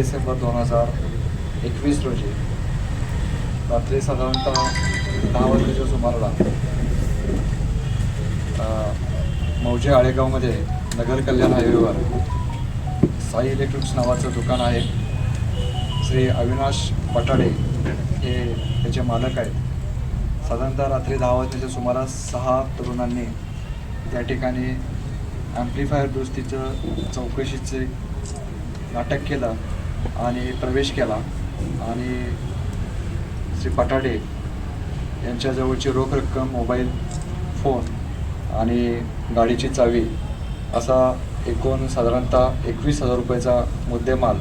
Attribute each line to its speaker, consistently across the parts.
Speaker 1: डिसेंबर दोन हजार एकवीस रोजी. रात्री साधारणतः दहा वाजल्याच्या सुमाराला मौजे आळेगावमध्ये नगर कल्याण हायवेवर साई इलेक्ट्रिक्स नावाचं दुकान आहे. श्री अविनाश पटाडे हे त्याचे मालक आहेत. साधारणतः रात्री दहा वाजण्याच्या सुमारास सहा तरुणांनी त्या ठिकाणी ॲम्प्लिफायर दुरुस्तीचं चौकशीचे नाटक केलं. आणि प्रवेश केला. आणि श्री पटाडे यांच्याजवळची रोख रक्कम मोबाईल फोन आणि गाडीची चावी असा एकूण साधारणतः एकवीस हजार रुपयाचा मुद्देमाल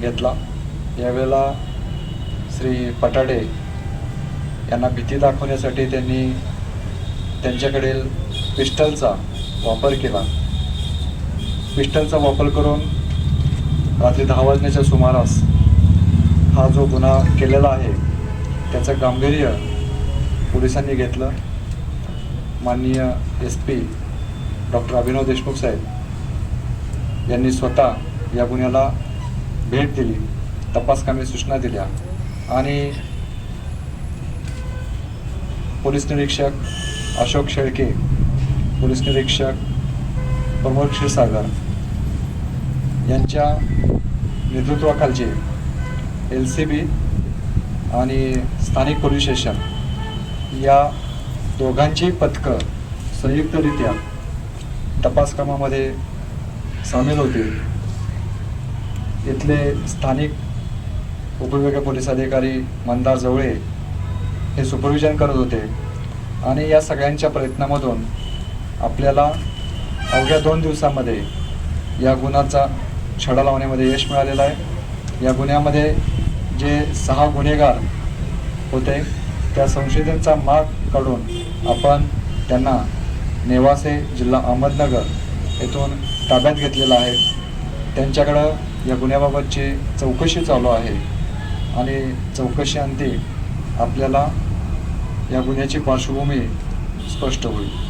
Speaker 1: घेतला. यावेळेला श्री पटाडे यांना भीती दाखवण्यासाठी त्यांनी त्यांच्याकडील पिस्टलचा वापर केला. पिस्टलचा वापर करून रात्री दहा वाजण्याच्या सुमारास हा जो गुन्हा केलेला आहे त्याचं गांभीर्य पोलिसांनी घेतलं. माननीय S P doctor Abhinav Deshmukh साहेब यांनी स्वतः या गुन्ह्याला भेट दिली तपासकामी सूचना दिल्या आणि पोलीस निरीक्षक अशोक शेळके पोलीस निरीक्षक प्रमोद क्षीरसागर यांच्या नेतृत्वाखालचे एल सी बी आणि स्थानिक पोलीस स्टेशन या दोघांची पथकं संयुक्तरित्या तपास कामामध्ये सामील होते इथले स्थानिक उपविभागीय पोलीस अधिकारी मंदार जवळे हे सुपरविजन करत होते आणि या सगळ्यांच्या प्रयत्नामधून आपल्याला अवघ्या दोन दिवसामध्ये या गुन्ह्याचा छडा लावण्यामध्ये यश मिळालेलं आहे. या गुन्ह्यामध्ये जे सहा गुन्हेगार होते त्या संशोधनचा माग काढून आपण त्यांना नेवासे जिल्हा अहमदनगर येथून ताब्यात घेतलेला आहे. त्यांच्याकडं या गुन्ह्याबाबतची चौकशी चालू आहे. आणि चौकशीअंती आपल्याला या गुन्ह्याची पार्श्वभूमी स्पष्ट होईल.